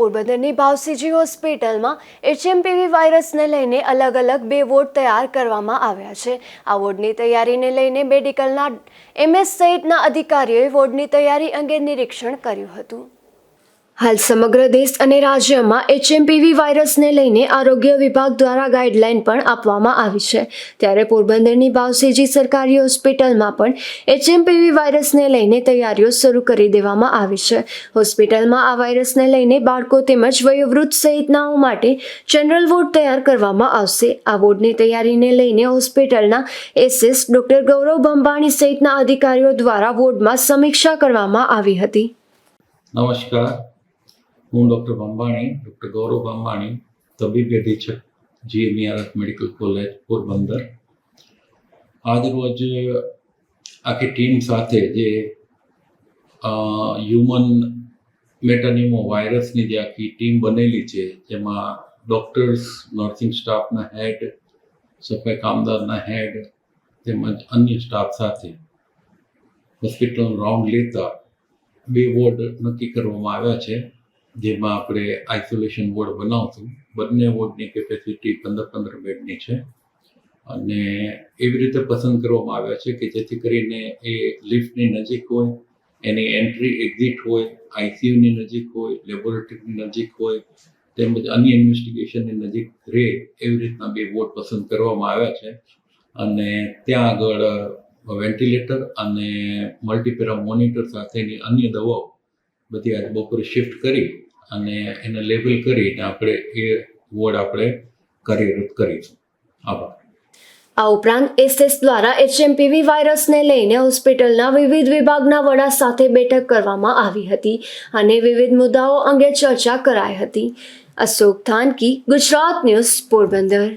પોરબંદરની ભાવસીજી હોસ્પિટલમાં એચએમપીવી વાયરસને લઈને અલગ અલગ બે વોર્ડ તૈયાર કરવામાં આવ્યા છે. આ વોર્ડની તૈયારીને લઈને મેડિકલના એમએસ સહિતના અધિકારીઓએ વોર્ડની તૈયારી અંગે નિરીક્ષણ કર્યું હતું. હાલ સમગ્ર દેશ અને રાજ્યમાં એચએમપીવી વાયરસને લઈને આરોગ્ય વિભાગ દ્વારા ગાઈડલાઈન પણ આપવામાં આવી છે. ત્યારે પોરબંદરની ભાવસીજી સરકારી હોસ્પિટલમાં પણ એચએમપીવી વાયરસને લઈને તૈયારીઓ શરૂ કરી દેવામાં આવી છે. હોસ્પિટલમાં આ વાયરસને લઈને બાળકો તેમજ વયોવૃદ્ધ સહિતનાઓ માટે જનરલ વોર્ડ તૈયાર કરવામાં આવશે. આ વોર્ડની તૈયારીને લઈને હોસ્પિટલના એસએસ ડોક્ટર ગૌરવ બંબાણી સહિતના અધિકારીઓ દ્વારા વોર્ડમાં સમીક્ષા કરવામાં આવી હતી. નમસ્કાર. હું ડૉક્ટર બંબાણી ડૉક્ટર ગૌરવ બંબાણી તબીબી અધિક્ષક જીએમઈઆરએફ મેડિકલ કોલેજ, પોરબંદર. આજરોજ આખી ટીમ સાથે જે હ્યુમન મેટાનિમો વાયરસની જે આખી ટીમ બનેલી છે, જેમાં ડૉક્ટર્સ, નર્સિંગ સ્ટાફના હેડ, સફાઈ કામદારના હેડ, તેમજ અન્ય સ્ટાફ સાથે હોસ્પિટલનો રાઉન્ડ લેતા બે વોર્ડ નક્કી કરવામાં આવ્યા છે. જેમાં આપણે આઇસોલેશન વોર્ડ બનાવશું. બંને વોર્ડની કેપેસિટી પંદર પંદર બેડની છે. અને એવી રીતે પસંદ કરવામાં આવ્યા છે કે જેથી કરીને એ લિફ્ટની નજીક હોય, એની એન્ટ્રી એક્ઝિટ હોય આઈસીયુની નજીક હોય લેબોરેટરીની નજીક હોય, તેમજ અન્ય ઇન્વેસ્ટિગેશનની નજીક રહે એવી રીતના બે વોર્ડ પસંદ કરવામાં આવ્યા છે. અને ત્યાં આગળ વેન્ટિલેટર અને મલ્ટીપેરા મોનિટર સાથેની અન્ય દવાઓ બધી બપોરે શિફ્ટ કરી અને એને લેબલ કરીને આપણે એ વોર્ડ આપણે કાર્યરત કરીશું. આભાર. આ ઉપરાંત એસએસ દ્વારા એચએમપીવી વાયરસને લઈને હોસ્પિટલના વિવિધ વિભાગના વડા સાથે બેઠક કરવામાં આવી હતી અને વિવિધ મુદ્દાઓ અંગે ચર્ચા કરાઈ હતી. અશોક થાનકી, ગુજરાત ન્યૂઝ પોરબંદર.